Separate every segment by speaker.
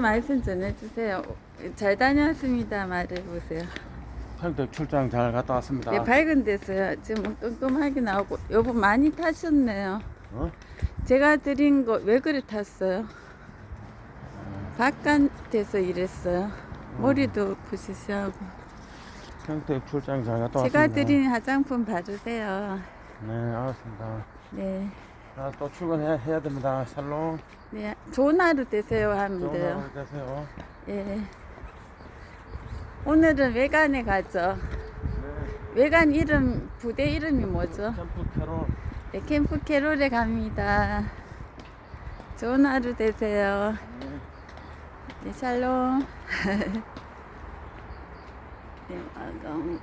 Speaker 1: 말씀 전해주세요. 잘 다녀왔습니다. 말해보세요.
Speaker 2: 팔덕 출장 잘 갔다 왔습니다.
Speaker 1: 네, 밝은 데서요. 지금 똠똠하게 나오고 여보 많이 타셨네요.
Speaker 2: 어?
Speaker 1: 제가 드린 거 왜 그래 탔어요? 바깥에서 일했어요. 머리도 부시시하고
Speaker 2: 평택 출장 잘 갔다
Speaker 1: 제가
Speaker 2: 왔습니다.
Speaker 1: 드린 화장품 바르세요.
Speaker 2: 네, 알았습니다.
Speaker 1: 네,
Speaker 2: 아, 또 출근해야 해야 됩니다. 샬롬.
Speaker 1: 네 좋은 하루 되세요 하면
Speaker 2: 좋은
Speaker 1: 돼요.
Speaker 2: 하루 되세요.
Speaker 1: 예. 오늘은 외관에 가죠.
Speaker 2: 네.
Speaker 1: 외관 이름 부대 이름이 뭐죠?
Speaker 2: 캠프 캐롤.
Speaker 1: 네, 캠프 캐롤에 갑니다. 좋은 하루 되세요.
Speaker 2: 네.
Speaker 1: 네, 샬롬. 네, 마감.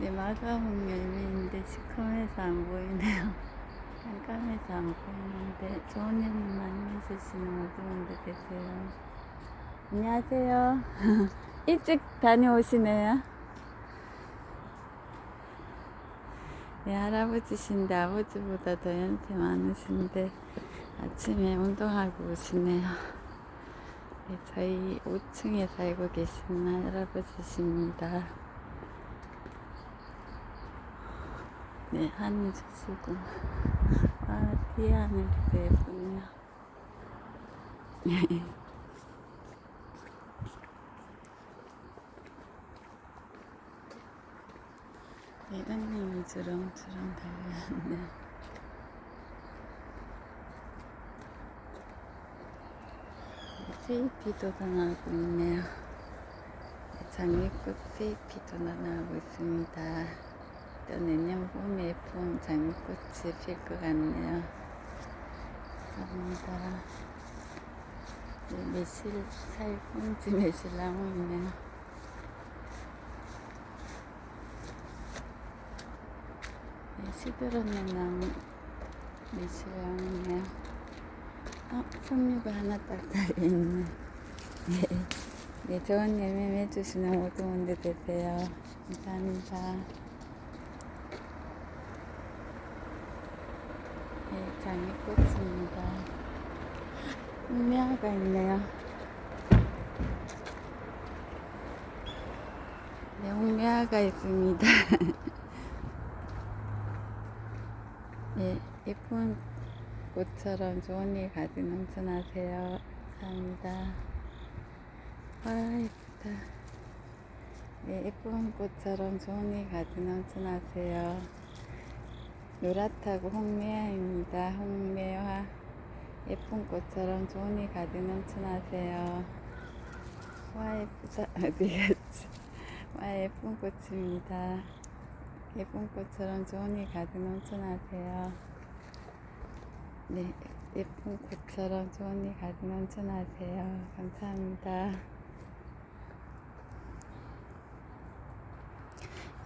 Speaker 1: 네, 마감은 열리는데 시커매서 안 보이네요. 깜깜해서 안 보이는데 좋은 일 많이 해주시는 어두운데 되세요. 안녕하세요. 일찍 다녀오시네요. 네, 할아버지신데 아버지보다 더 연세 많으신데 아침에 운동하고 오시네요. 네, 저희 5층에 살고 계시는 할아버지십니다. 네, 하늘 주시고. 아, 뒤에 하늘이 되게 예쁘네요. 네, 은님이 주렁주렁 달려왔네. 세이피도가 나오고 있네요. 네, 장미꽃 세이피도 나오고 있습니다. 또내 년 봄에 예쁜 장미꽃이 필 것 같네요. 감사합니다. 네, 매실, 살봉지 매실나무 있네요. 네, 시들었는 나무 매실나무네요. 어, 풍류가 하나 딱 달려있네. 네. 네, 좋은 예매 해주시는 모든 분들 되세요. 감사합니다. 네, 장미꽃입니다. 음미화가 있네요. 네, 홍미화가 있습니다. 네, 예쁜 꽃처럼 좋은 일 가득 넘쳐나세요. 감사합니다. 와, 예쁘다. 네, 예쁜 꽃처럼 좋은 일 가득 넘쳐나세요. 노랗다고 홍매화입니다. 홍매화. 예쁜 꽃처럼 좋은 일 가득 넘쳐나세요. 와, 예쁘다. 어디 갔지? 와, 예쁜 꽃입니다. 예쁜 꽃처럼 좋은 일 가득 넘쳐나세요. 네, 예쁜 꽃처럼 좋은 일 가득 넘쳐나세요. 감사합니다.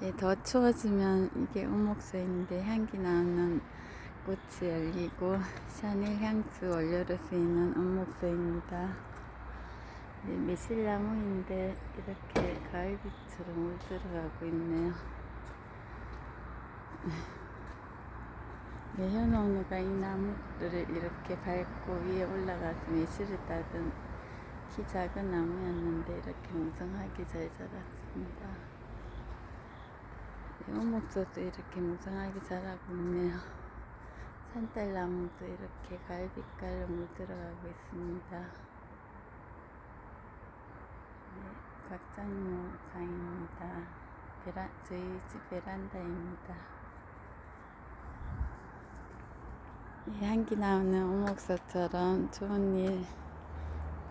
Speaker 1: 예, 더 추워지면 이게 오목소인데 향기 나는 꽃이 열리고 샤넬 향수 원료로 쓰이는 오목소입니다. 네, 매실나무인데 이렇게 가을빛으로 물들어가고 있네요. 네, 현원우가 이 나무들을 이렇게 밟고 위에 올라가서 매실을 따던 키 작은 나무였는데 이렇게 뭉성하게 잘 자랐습니다. 네, 오목조도 이렇게 뭉성하게 자라고 있네요. 산딸나무도 이렇게 갈빛깔로 물들어가고 있습니다. 네, 곽장로 강입니다. 베라, 저희 집 베란다입니다. 이 향기 나오는 오목서처럼 좋은 일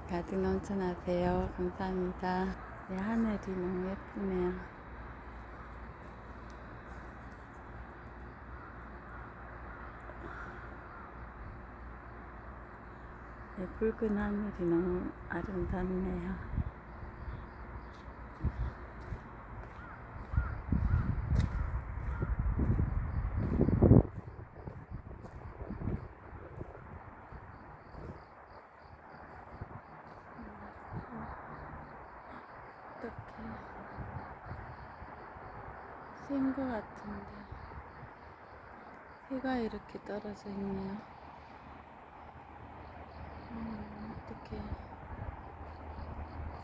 Speaker 1: 가득 넘쳐나세요. 감사합니다. 네, 하늘이 너무 예쁘네요. 네, 붉은 하늘이 너무 아름답네요. 어떡해. 센거 같은데. 해가 이렇게 떨어져 있네요. 음. 이렇게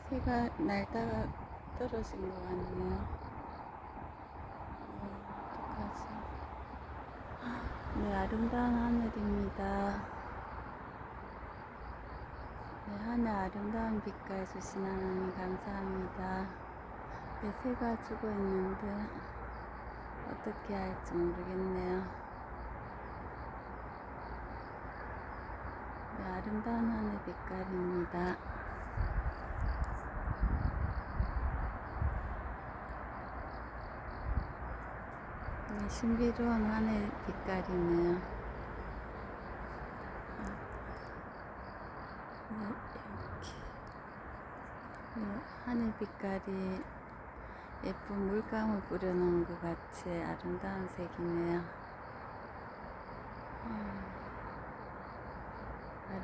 Speaker 1: 새가 날다가 떨어진 것 같네요. 어, 어떡하지? 네, 아름다운 하늘입니다. 네, 하늘 아름다운 빛깔 주신 하나님 감사합니다. 네, 새가 죽어 있는데 어떻게 할지 모르겠네요. 네, 아름다운 하늘 빛깔입니다. 네, 신비로운 하늘 빛깔이네요. 네, 이렇게. 네, 하늘 빛깔이 예쁜 물감을 뿌려놓은 것 같이 아름다운 색이네요. 음,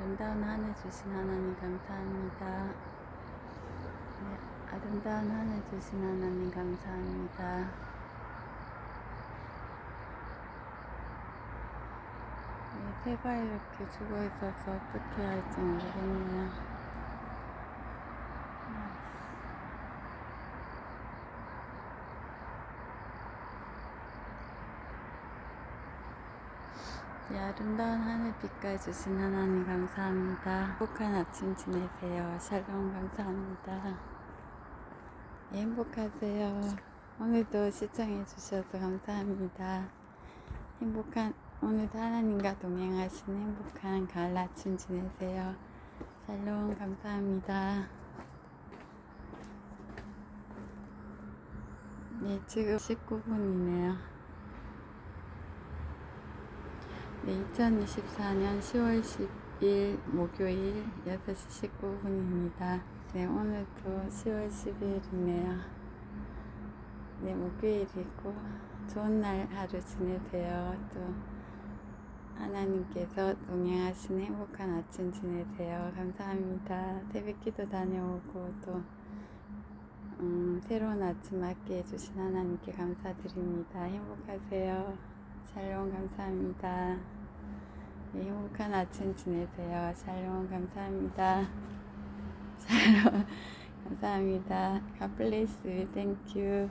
Speaker 1: 아름다운 하늘 주신 하나님 감사합니다. 네, 아름다운 하늘 주신 하나님 감사합니다. 네, 새가 이렇게 죽어 있어서 어떻게 할지 모르겠네요. 이 아름다운 하늘 빛깔 주신 하나님 감사합니다. 행복한 아침 지내세요. 샬롬 감사합니다. 예, 행복하세요. 오늘도 시청해 주셔서 감사합니다. 행복한 오늘도 하나님과 동행하시는 행복한 가을 아침 지내세요. 샬롬 감사합니다. 네, 지금 19분이네요. 네, 2024년 10월 10일 목요일 6시 19분입니다. 네, 오늘도 10월 10일이네요. 네, 목요일이고 좋은 날 하루 지내세요. 또 하나님께서 동행하시는 행복한 아침 지내세요. 감사합니다. 새벽기도 다녀오고 또 음, 새로운 아침 맞게 해주신 하나님께 감사드립니다. 행복하세요. 샬롬 감사합니다. 네, 행복한 아침 지내세요. 샬롬 감사합니다. 샬롬 감사합니다. God bless you. Thank you.